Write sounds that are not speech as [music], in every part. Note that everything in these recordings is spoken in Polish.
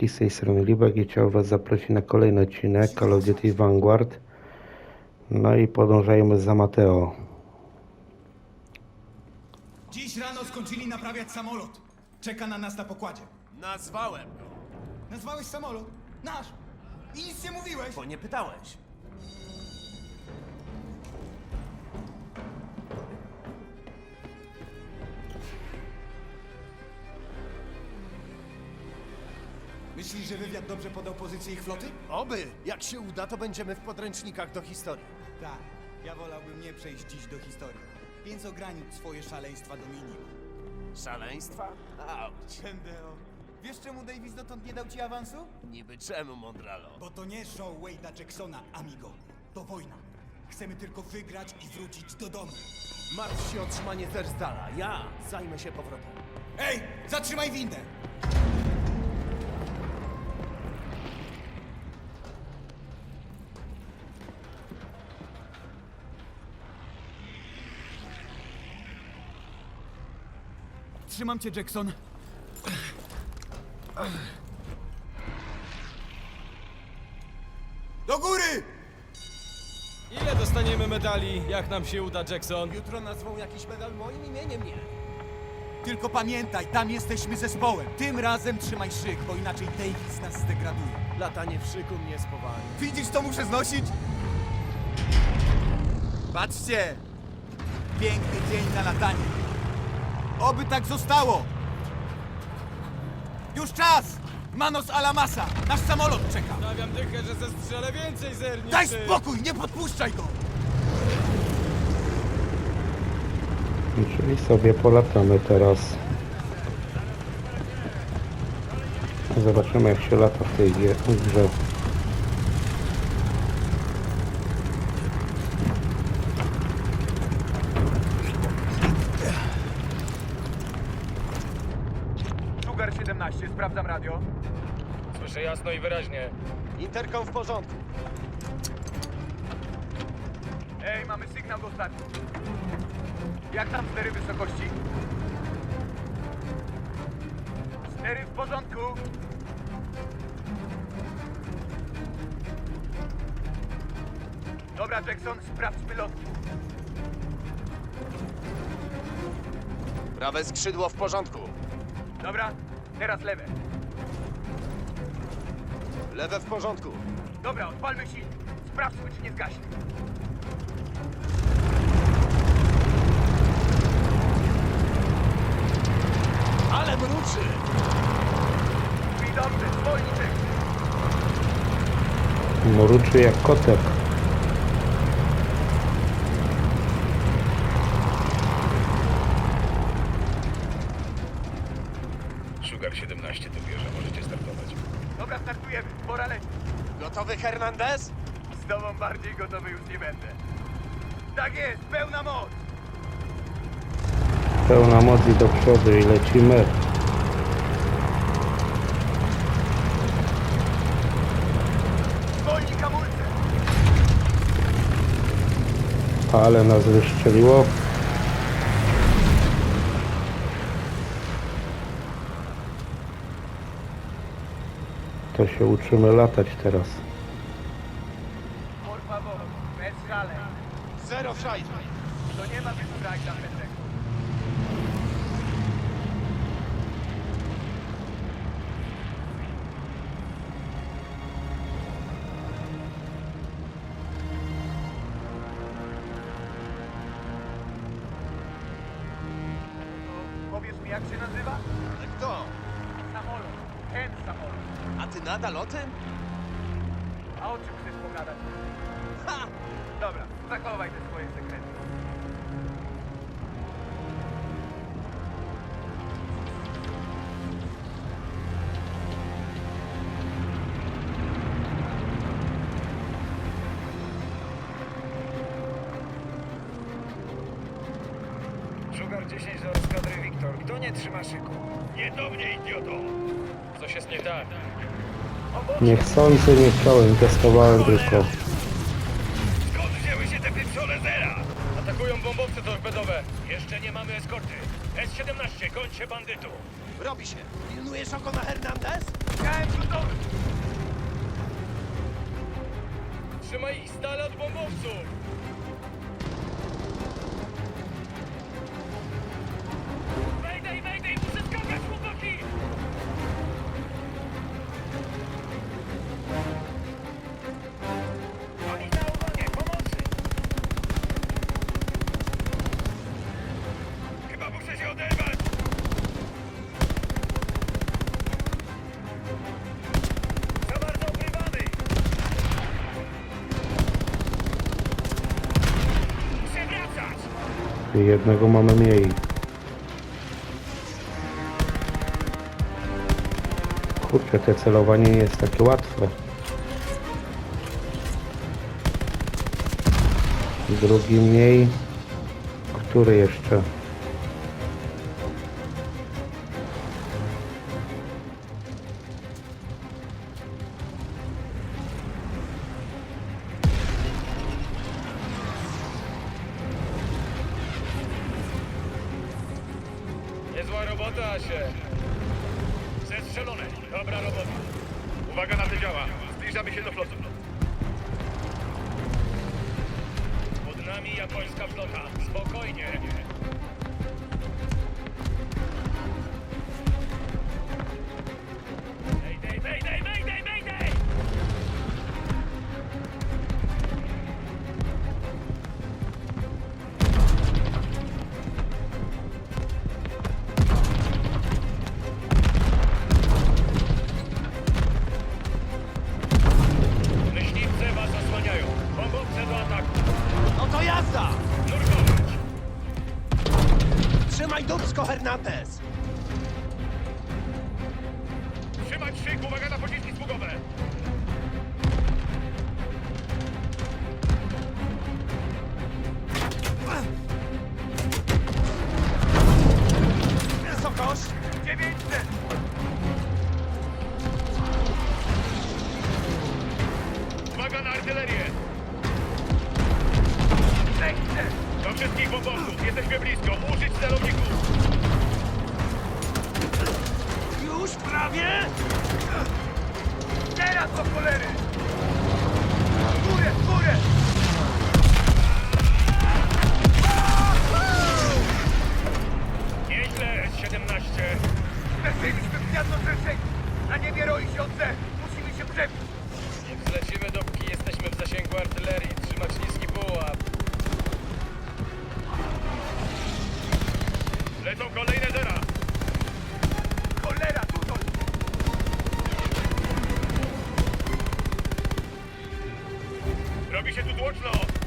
wszystkich, z tej strony Libek i chciałbym Was zaprosić na kolejny odcinek Call of Duty Vanguard. No i podążajmy za Mateo. Dziś rano skończyli naprawiać samolot. Czeka na nas na pokładzie. Nazwałem go, Nazwałeś samolot? Nasz. I nic nie mówiłeś. bo nie pytałeś. Myślisz, że wywiad dobrze podał pozycję ich floty? Oby, jak się uda, to będziemy w podręcznikach do historii. Tak. Ja wolałbym nie przejść dziś do historii. Więc ogranicz swoje szaleństwa do minimum. Szaleństwa? Auć. Będę o... Wiesz czemu Davis dotąd nie dał ci awansu? Niby czemu, Mondralo? Bo to nie show Wade'a Jacksona, amigo. To wojna. Chcemy tylko wygrać i wrócić do domu. Martw się o trzymanie Tersdala. Ja zajmę się powrotem. Ej, zatrzymaj windę! Trzymam cię, Jackson. Do góry! Ile dostaniemy medali, jak nam się uda, Jackson? Jutro nazwą jakiś medal moim imieniem, nie? Tylko pamiętaj, tam jesteśmy zespołem. Tym razem trzymaj szyk, bo inaczej Davis nas zdegraduje. Latanie w szyku mnie spowalnia. Widzisz, co muszę znosić? Patrzcie! Piękny dzień na latanie. Oby tak zostało! Już czas! Manos Alamasa! Nasz samolot czeka! Stawiam dychę, że zestrzelę więcej zernicy. Daj spokój! Nie podpuszczaj go! Czyli sobie polatamy teraz. Zobaczymy jak się lata w tej grze. Sugar 17, sprawdzam radio. Słyszę jasno i wyraźnie. Interkom w porządku. Ej, mamy sygnał do stacji. Jak tam stery wysokości? Stery w porządku. Dobra, Jackson, sprawdźmy lotki. Prawe skrzydło w porządku. Dobra, teraz lewe. Lewe w porządku. Dobra, odpalmy silnik. Sprawdźmy, czy nie zgaśnie. Ale mruczy! I dobrze, zwolniczek. Mruczy jak kotek. Sugar 17 tu bierze, możecie startować. Dobra, Gotowy Hernandez? Z tobą bardziej gotowy już nie będę. Tak jest, pełna moc. Pełna moc i do przodu i lecimy. Zwolnij hamulce. Ale nas wystrzeliło. To się uczymy latać teraz. O czym chcesz pogadać? Ha! Dobra, zachowaj te swoje sekrety. Sugar 10 do eskadry Wiktor. Kto nie trzyma szyku? Nie do mnie, idioto! Coś jest nie tak. Nie Niechcący nie chciałem, testowałem tylko. Skąd wzięły się te pieprzone zera? Atakują bombowce torpedowe. Jeszcze nie mamy eskorty. S-17, kończcie bandytów. Robi się. Pilnujesz oko na Hernandez? Gałem gotowy. Trzymaj ich z dala od bombowców. Jednego mamy mniej. Kurczę, te celowanie jest takie łatwe. Drugi mniej. Który jeszcze? Jesteśmy blisko. Uż Wardlaw.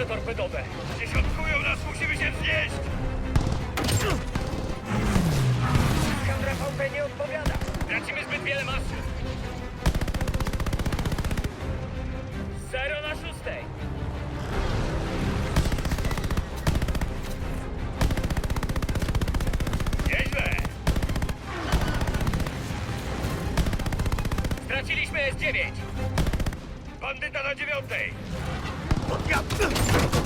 wieżowce torpedowe. Dziesiątkują nas, musimy się wznieść! Skandra Pompey nie odpowiada. Tracimy zbyt wiele masy. Zero na szóstej. Nieźle. Straciliśmy S9. Bandyta na dziewiątej. 야!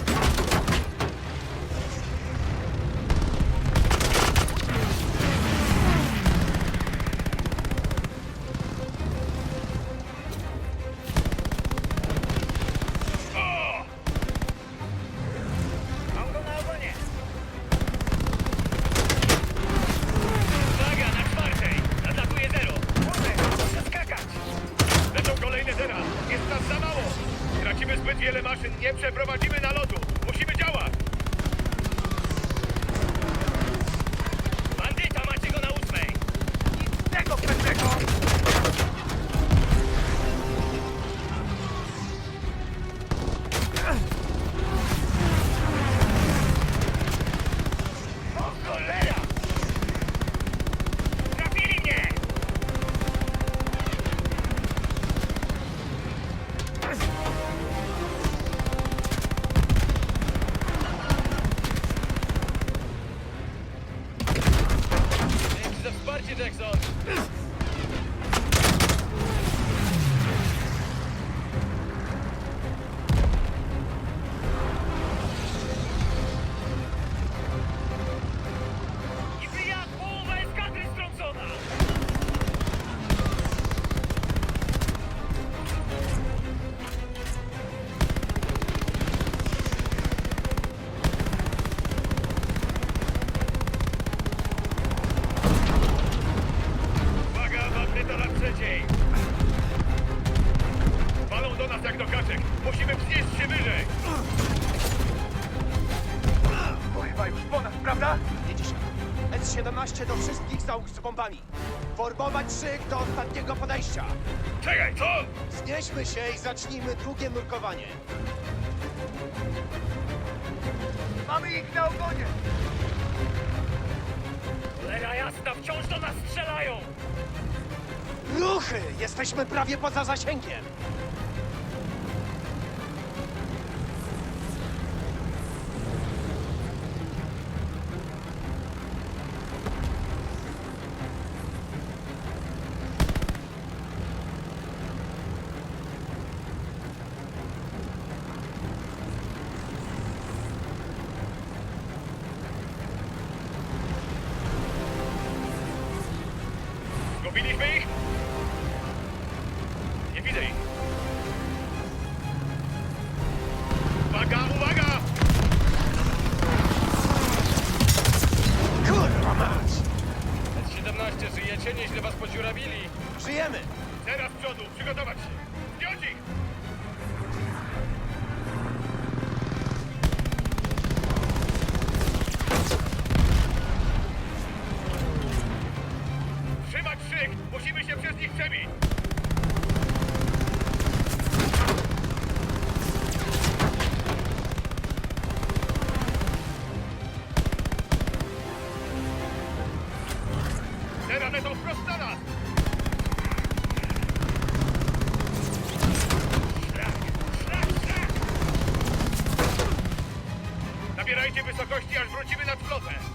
Bombami. Formować szyk do ostatniego podejścia. Czekaj, co? Znieśmy się i zacznijmy drugie nurkowanie. Mamy ich na ogonie! Cholera jasna, wciąż do nas strzelają! Ruchy! Jesteśmy prawie poza zasięgiem. Wysokości, aż wrócimy nad flotę!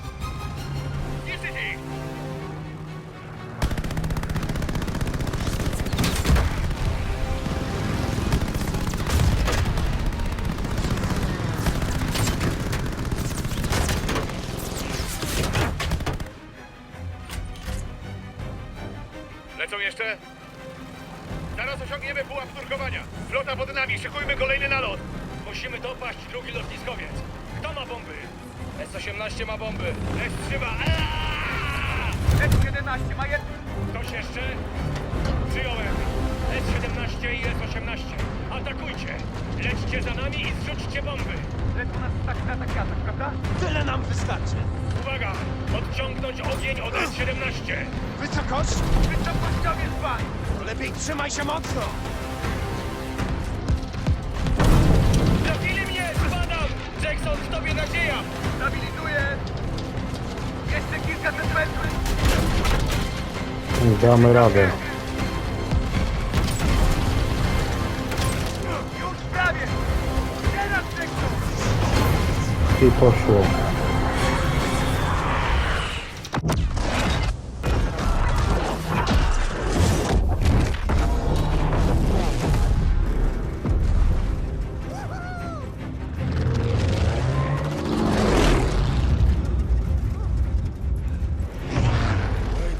Lećcie za nami i zrzućcie bomby. Lecą nas tak na takiatach, prawda? Tyle nam wystarczy. Uwaga! Odciągnąć ogień od S-17. Wysokość? Wysokościowie dbaj! To lepiej trzymaj się mocno! Trafili mnie! Spadam! Jackson, w tobie nadzieja! Stabilizuję! Jeszcze kilka centymetrów! Damy radę. I poszło.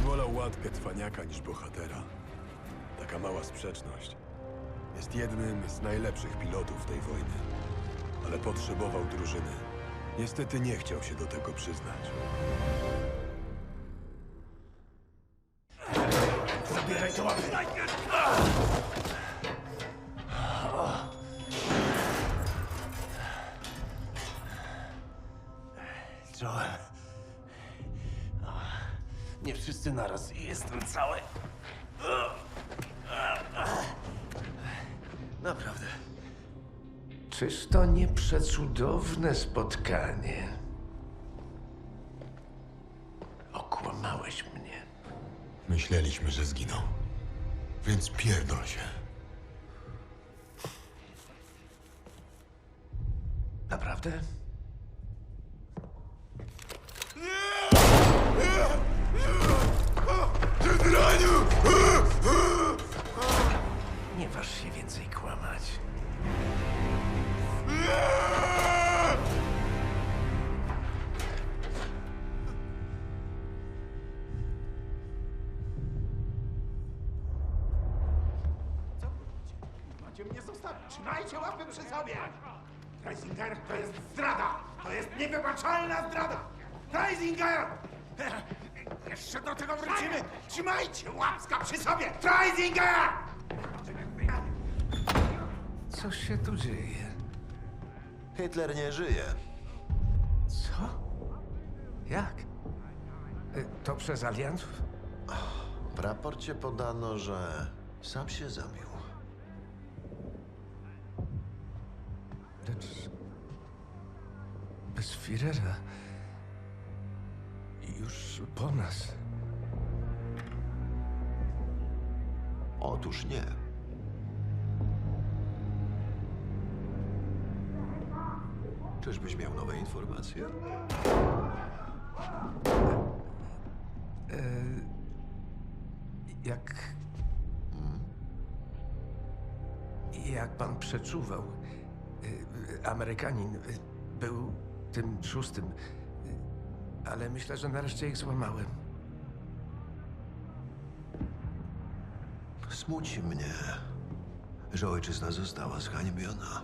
Wolał łatkę cwaniaka niż bohatera. Taka mała sprzeczność. Jest jednym z najlepszych pilotów tej wojny. Ale potrzebował drużyny. Niestety nie chciał się do tego przyznać. Zabieraj to łapy! Joel... Nie wszyscy naraz i jestem cały. Naprawdę. Czyż to nie przecudowne spotkanie? Okłamałeś mnie. Myśleliśmy, że zginął. Więc pierdol się. Naprawdę? Macie mnie zostawić! Trzymajcie łapy przy sobie! Treisinger, to jest zdrada! To jest niewybaczalna zdrada! Treisinger! [laughs] Jeszcze do tego wrócimy! Trzymajcie łapska przy sobie! Treisinger! Co się tu dzieje? Hitler nie żyje. Co? Jak? Y, To przez aliantów? W raporcie podano, że sam się zabił. Bez Führera. Już po nas. Otóż nie. Czyżbyś miał nowe informacje? Jak... Jak pan przeczuwał, y, Amerykanin był tym szóstym, ale myślę, że nareszcie ich złamałem. Smuci mnie, że ojczyzna została zhańbiona.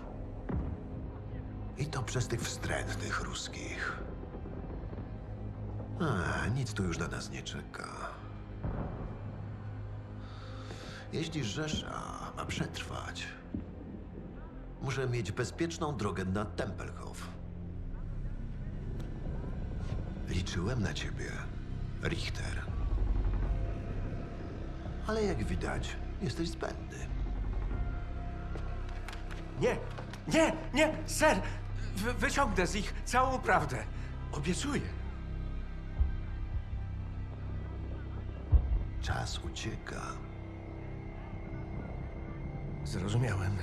I to przez tych wstrętnych ruskich. A, nic tu już na nas nie czeka. Jeśli Rzesza ma przetrwać, muszę mieć bezpieczną drogę na Tempelhof. Liczyłem na ciebie, Richter. Ale jak widać, jesteś zbędny. Nie, nie, nie, ser! Wy, wyciągnę z nich całą prawdę. Obiecuję. Czas ucieka. Zrozumiałem.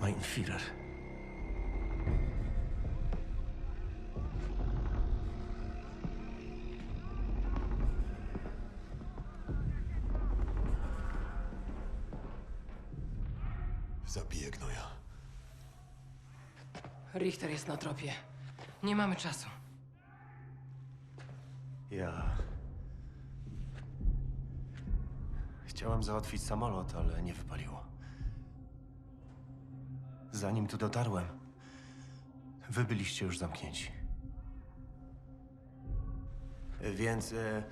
Mein Führer. Zabiję gnoja. Richter jest na tropie. Nie mamy czasu. Ja. Chciałem załatwić samolot, ale nie wypaliło. Zanim tu dotarłem, wy byliście już zamknięci. Więc e, em,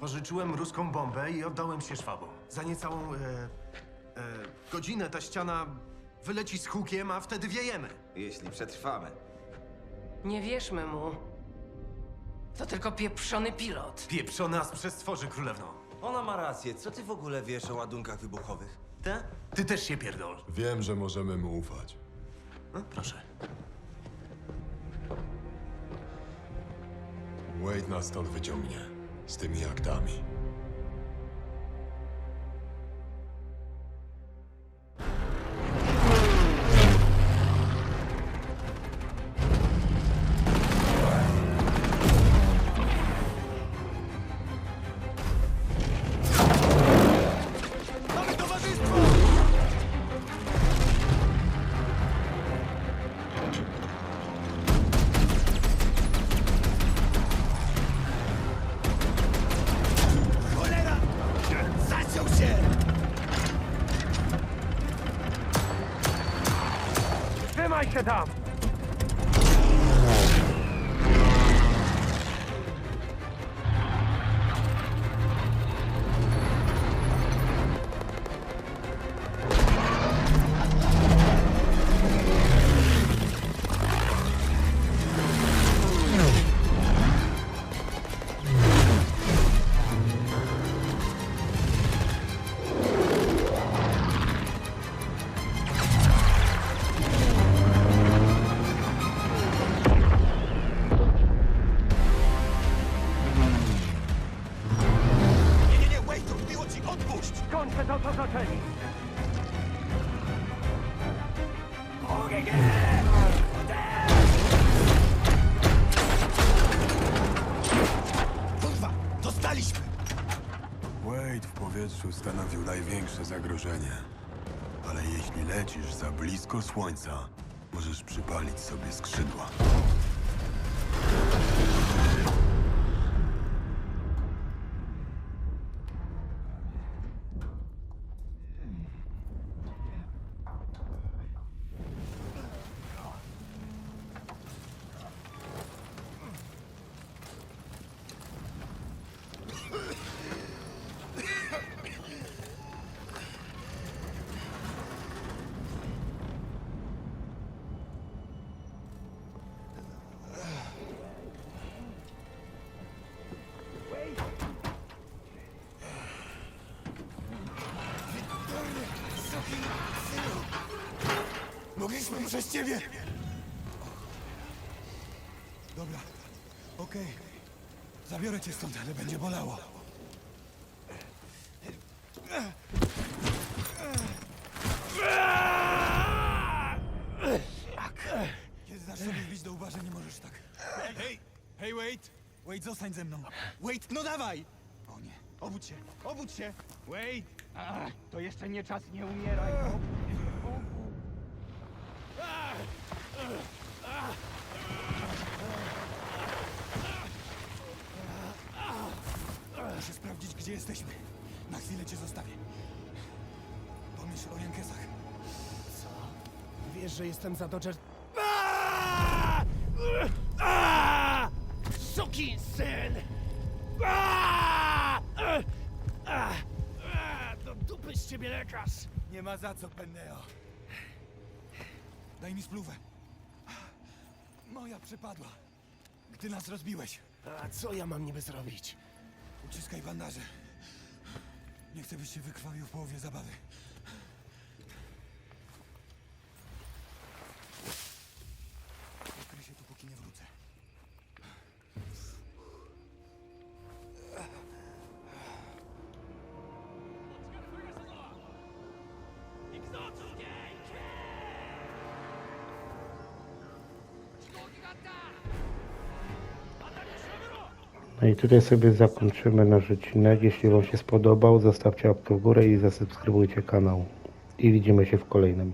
pożyczyłem ruską bombę i oddałem się szwabom. Za niecałą e, godzinę ta ściana wyleci z hukiem, a wtedy wiejemy. Jeśli przetrwamy. Nie wierzmy mu. To tylko pieprzony pilot. Pieprzony as przestworzy królewną. Ona ma rację. Co ty w ogóle wiesz o ładunkach wybuchowych? Te? Ty też się pierdol. Wiem, że możemy mu ufać. Proszę. Wade nas stąd wyciągnie. Z tymi aktami. Trzymaj się Ale jeśli lecisz za blisko słońca, możesz przypalić sobie skrzydła. Przez ciebie! Dobra, okej. Zabiorę cię stąd, ale będzie bolało. Kiedy znasz sobie wbić do łba, że nie możesz tak. Hej! Hej, Wait! Wait, zostań ze mną. Wait, no dawaj! O nie, obudź się, obudź się! Wait! To jeszcze nie czas, nie umieraj. Muszę sprawdzić, gdzie jesteśmy. Na chwilę cię zostawię. Pomyśl o Jankesach. Co? Wiesz, że jestem za Dodger... Sukin syn! Do dupy z ciebie lekarz! Nie ma za co, Penneo. Daj mi spluwę. Moja przypadła. Gdy nas rozbiłeś. A co ja mam niby zrobić? Uciskaj bandaże. Nie chcę, byś się wykrwawił w połowie zabawy. I tutaj sobie zakończymy nasz odcinek. Jeśli Wam się spodobał, zostawcie łapkę w górę i zasubskrybujcie kanał. I widzimy się w kolejnym.